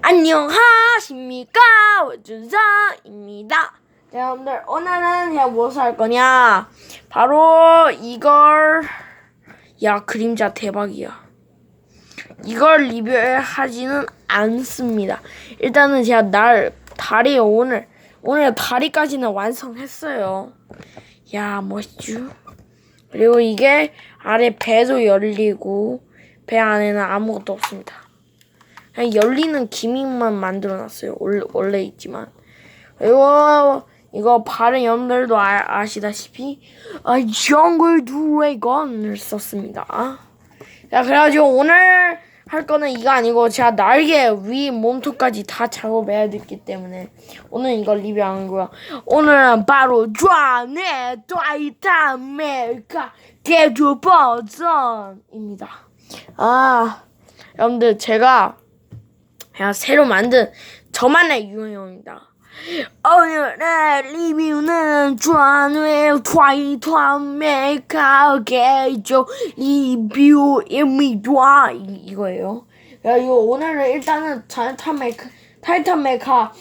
안녕하십니까 원준사입니다. 자, 여러분들 오늘은 제가 무엇을 할 거냐? 바로 이걸 야 그림자 대박이야. 이걸 리뷰하지는 않습니다. 일단은 제가 날 다리 오늘 오늘 다리까지는 완성했어요. 야 멋있죠? 그리고 이게 아래 배도 열리고 배 안에는 아무것도 없습니다. 그냥 열리는 기믹만 만들어놨어요. 원래, 원래 있지만 그리고 이거 발은 여러분들도 아, 아시다시피 아, Jungle Dragon을 썼습니다. 자 그래가지고 오늘 할 거는 이거 아니고 제가 날개 위 몸통까지 다 작업해야 됐기 때문에 오늘 이걸 리뷰하는 거야. 오늘은 바로 드라네 타이타메카 개조 버전입니다. 아 여러분들 제가 그냥 새로 만든 저만의 유형입니다. 오늘의 리뷰는 드라네 타이타메카 개조 리뷰입니다. 이- 이거예요. 야, 이거 오늘은 일단은 타이탄 메카, 타이탄 메카,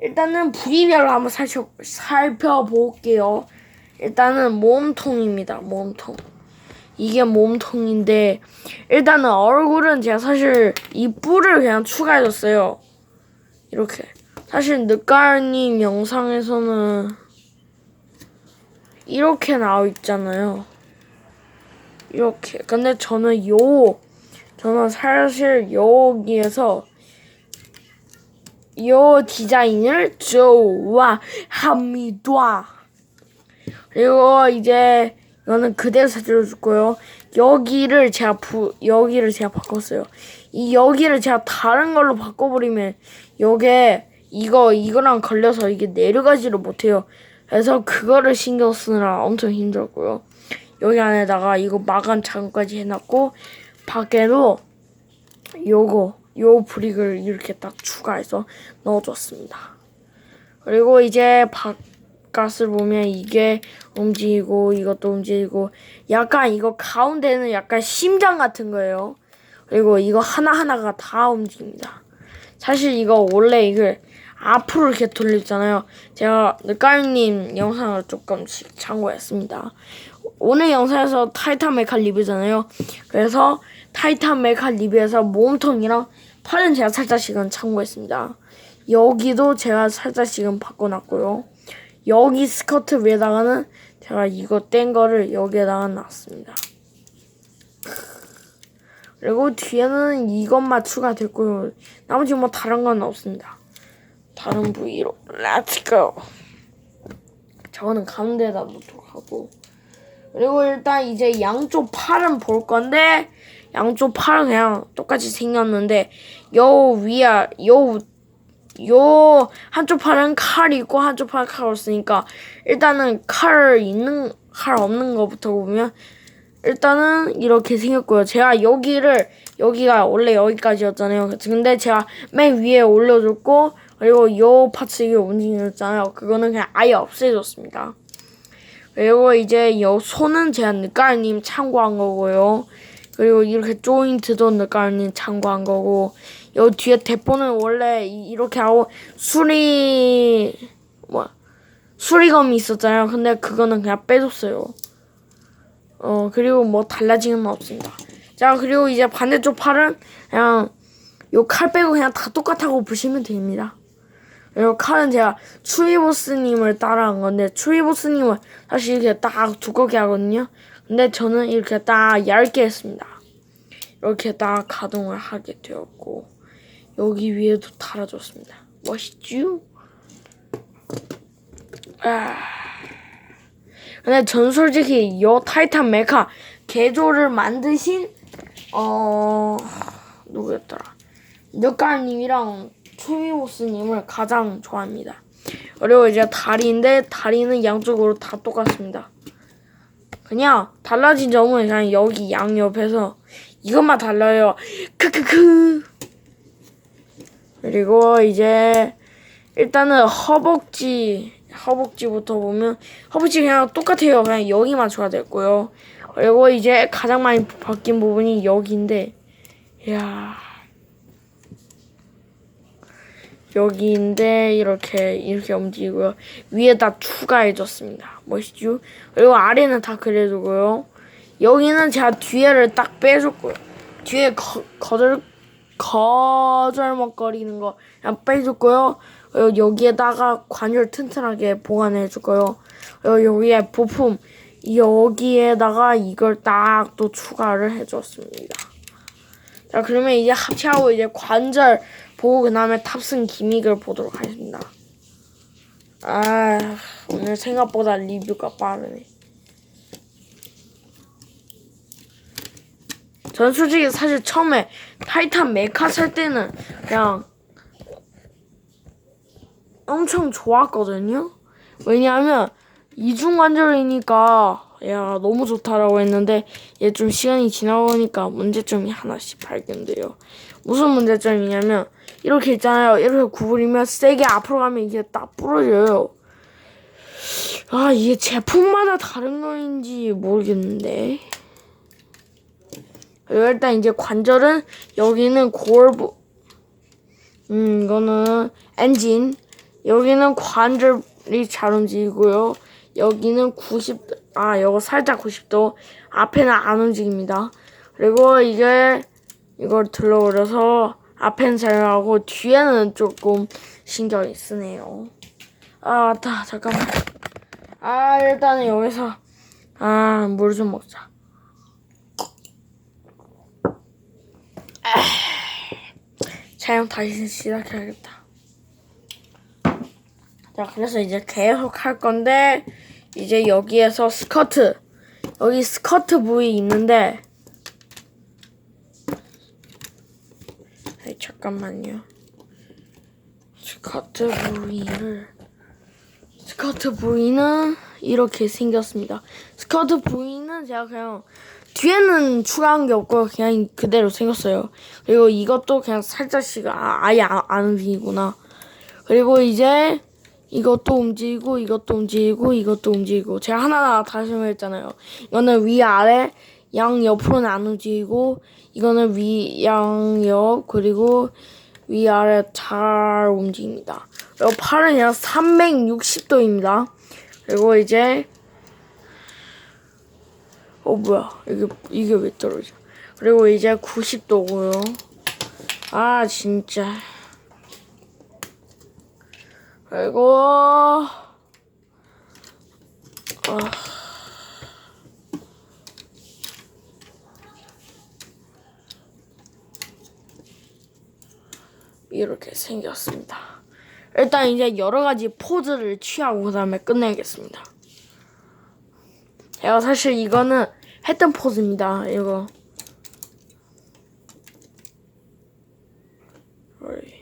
일단은 부위별로 한번 살펴, 살펴볼게요. 일단은 몸통입니다. 몸통. 이게 몸통인데, 일단은 얼굴은 제가 사실 이 뿔을 그냥 추가해줬어요. 이렇게. 사실 늦가을님 영상에서는 이렇게 나와 있잖아요. 이렇게. 근데 저는 요, 저는 사실 여기에서 요 디자인을 좋아합니다. 그리고 이제 이거는 그대로 사줄줄 거예요. 여기를 제가 부 여기를 제가 바꿨어요. 이 여기를 제가 다른 걸로 바꿔버리면 요게 이거 이거랑 걸려서 이게 내려가지를 못해요. 그래서 그거를 신경 쓰느라 엄청 힘들고요. 여기 안에다가 이거 마감 장까지 해놨고 밖에도 요거 요 브릭을 이렇게 딱 추가해서 넣어줬습니다. 그리고 이제 바깥을 보면 이게 움직이고 이것도 움직이고 약간 이거 가운데는 약간 심장 같은 거예요. 그리고 이거 하나하나가 다 움직입니다. 사실 이거 원래 이걸 앞으로 이렇게 돌렸잖아요. 제가 늦가을님 영상을 조금씩 참고했습니다. 오늘 영상에서 타이탄 메카 리뷰잖아요. 그래서 타이탄 메카 리뷰에서 몸통이랑 팔은 제가 살짝씩은 참고했습니다. 여기도 제가 살짝씩은 바꿔놨고요. 여기 스커트 위에다가는 제가 이거 뗀 거를 여기에다가 놨습니다. 그리고 뒤에는 이것만 추가됐고요. 나머지 뭐 다른 건 없습니다. 다른 부위로 렛츠고 저거는 가운데다 놓도록 하고 그리고 일단 이제 양쪽 팔은 볼 건데 양쪽 팔은 그냥 똑같이 생겼는데 요 위에 요 요 한쪽 팔은 칼 있고 한쪽 팔은 칼 없으니까 일단은 칼 있는 칼 없는 거부터 보면 일단은 이렇게 생겼고요. 제가 여기를 여기가 원래 여기까지였잖아요. 근데 제가 맨 위에 올려줬고 그리고 요 파츠 이게 움직였잖아요. 그거는 그냥 아예 없애줬습니다. 그리고 이제 요 손은 제가 늦가을님 참고한 거고요. 그리고 이렇게 조인트도 늦가을님 참고한 거고 요 뒤에 대포는 원래 이- 이렇게 하고 수리 뭐 수리검이 있었잖아요. 근데 그거는 그냥 빼줬어요. 어 그리고 뭐 달라진 건 없습니다. 자 그리고 이제 반대쪽 팔은 그냥 요 칼 빼고 그냥 다 똑같다고 보시면 됩니다. 그리고 칼은 제가 추위보스님을 따라한 건데 추위보스님은 사실 이렇게 딱 두껍게 하거든요. 근데 저는 이렇게 딱 얇게 했습니다. 이렇게 딱 가동을 하게 되었고 여기 위에도 달아줬습니다. 멋있죠? 아. 근데 전 솔직히 요 타이탄 메카 개조를 만드신 어 누구였더라? 느까님이랑 초미보스님을 가장 좋아합니다. 그리고 이제 다리인데 다리는 양쪽으로 다 똑같습니다. 그냥 달라진 점은 그냥 여기 양 옆에서 이것만 달라요. 크크크. 그리고 이제 일단은 허벅지 허벅지부터 보면 허벅지 그냥 똑같아요. 그냥 여기만 추가됐고요. 그리고 이제 가장 많이 바뀐 부분이 여기인데, 야 여기인데 이렇게 이렇게 움직이고요. 위에다 추가해줬습니다. 멋있죠? 그리고 아래는 다 그려두고요. 여기는 제가 뒤에를 딱 빼줬고요. 뒤에 거, 거들 거절먹거리는 거 그냥 빼줬고요. 여기에다가 관절 튼튼하게. 그리고 여기에 부품 여기에다가 이걸 딱 또 추가를 해줬습니다. 자 그러면 이제 합체하고 이제 관절 보고 그 다음에 탑승 기믹을 보도록 하겠습니다. 아 오늘 생각보다 리뷰가 빠르네. 전 솔직히 사실 처음에 타이탄 메카 살 때는 그냥 엄청 좋았거든요. 왜냐하면 이중 관절이니까 야 너무 좋다라고 했는데 얘 좀 시간이 지나고 보니까 문제점이 하나씩 발견돼요. 무슨 문제점이냐면 이렇게 있잖아요. 이렇게 구부리면 세게 앞으로 가면 이게 딱 부러져요. 아 이게 제품마다 다른 거인지 모르겠는데. 일단 이제 관절은 여기는 골부 음 이거는 엔진. 여기는 관절이 잘 움직이고요. 여기는 90아 이거 살짝 90도 앞에는 안 움직입니다. 그리고 이게 이걸 들러올려서 앞에는 잘 나오고 뒤에는 조금 신경이 쓰네요. 아 맞다 잠깐만. 아 일단은 여기서 아 물 좀 먹자 촬영 다시 시작해야겠다. 자, 그래서 이제 계속 할 건데, 이제 여기에서 스커트. 여기 스커트 부위 있는데, 아이, 잠깐만요. 스커트 부위를, 스커트 부위는 이렇게 생겼습니다. 스커트 부위는 제가 그냥 뒤에는 추가한 게 없고 그냥 그대로 생겼어요. 그리고 이것도 그냥 살짝씩 아, 아예 안, 안 움직이구나. 그리고 이제 이것도 움직이고 이것도 움직이고 이것도 움직이고 제가 하나하나 다시 말했잖아요. 이거는 위 아래 양 옆으로는 안 움직이고 이거는 위 양 옆 그리고 위 아래 잘 움직입니다. 그리고 팔은 그냥 360도입니다. 그리고 이제 어 뭐야 이게 이게 왜 떨어져? 그리고 이제 90도고요. 아 진짜. 그리고 아. 이렇게 생겼습니다. 일단 이제 여러 가지 포즈를 취하고 그 다음에 끝내겠습니다. 제가 사실 이거는 했던 포즈입니다. 이거. 어이.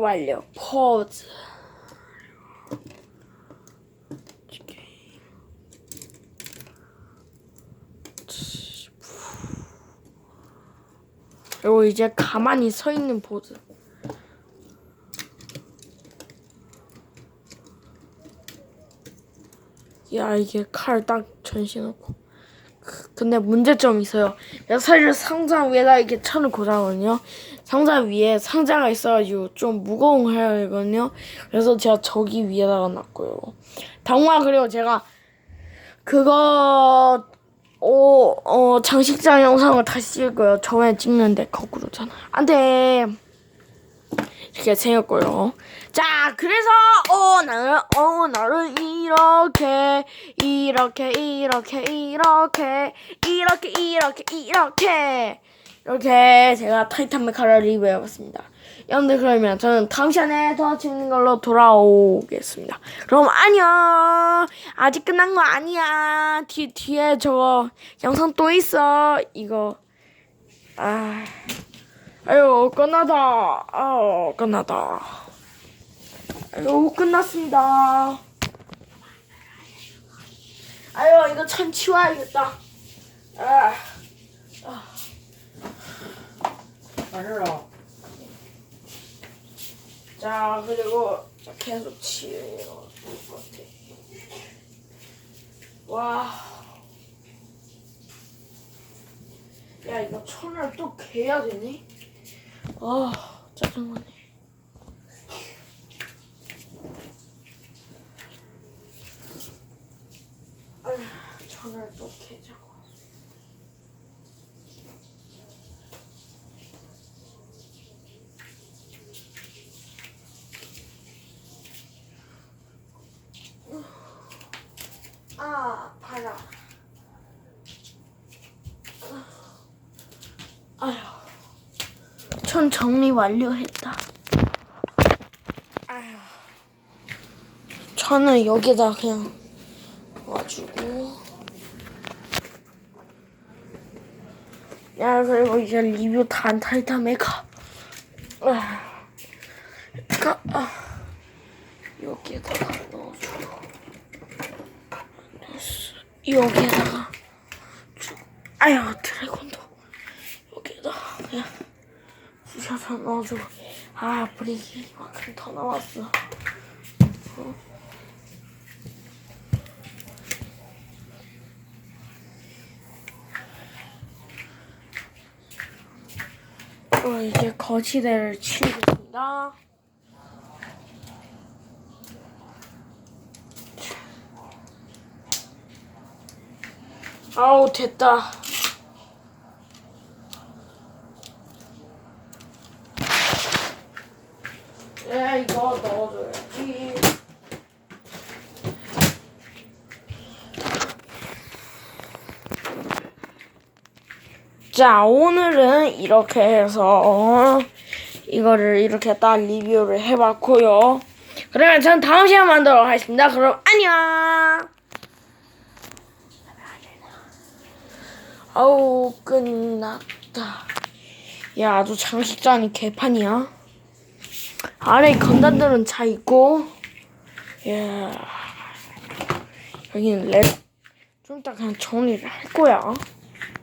완료. 포즈. 그리고 이제 가만히 서 있는 포즈. 야 이게 칼 딱 전시놓고. 그- 근데 문제점이 있어요. 내가 사실 상자 위에다 이렇게 쳐놓고 자거든요. 상자 위에 상자가 있어가지고 좀 무거운 해야되거든요. 그래서 제가 저기 위에다가 놨고요. 당마 그리고 제가 그거 어, 어 장식장 영상을 다시 찍을 거예요. 저번에 찍는데 거꾸로잖아. 안돼. 이렇게 생겼고요. 자, 그래서 어 나는 어 나는 이렇게 이렇게 이렇게 이렇게 이렇게 이렇게 이렇게 이렇게 제가 타이탄 메카를 리뷰해봤습니다. 여러분들 그러면 저는 다음 시간에 더 재밌는 걸로 돌아오겠습니다. 그럼 안녕. 아직 끝난 거 아니야. 뒤 뒤에 저거 영상 또 있어. 이거 아. 아유 끝나다. 아유 끝나다. 아유 끝났습니다. 아유 이거 천 치워야겠다. 아, 말해라. 자 그리고 자, 계속 같아. 와. 야 이거 천을 또 개야 되니? 아 짜증나네. 아휴, 천을 또 개자고. 아, 봐라. 아휴. 천 정리 완료했다. 아휴. 천은 여기다 그냥 놔주고. 야, 그리고 이제 리뷰 단타이타 메카. 아, 가, 아. 여기에다가 넣어주고. 여기에다가 쭉 아유 드래곤도 여기에다가 그냥 부셔서 넣어주고 아 브레이크 이만큼 더 나왔어 어. 어, 이제 거치대를 치우겠습니다. 아우 됐다. 에 이거 넣어줘야지. 자 오늘은 이렇게 해서 이거를 이렇게 딱 리뷰를 해봤고요. 그러면 전 다음 시간 만들도록 하겠습니다. 그럼 안녕. 아우 끝났다. 야 아주 장식장이 개판이야. 아래 건담들은 차 있고, 야 여기는 랩. 좀 이따 그냥 정리를 할 거야.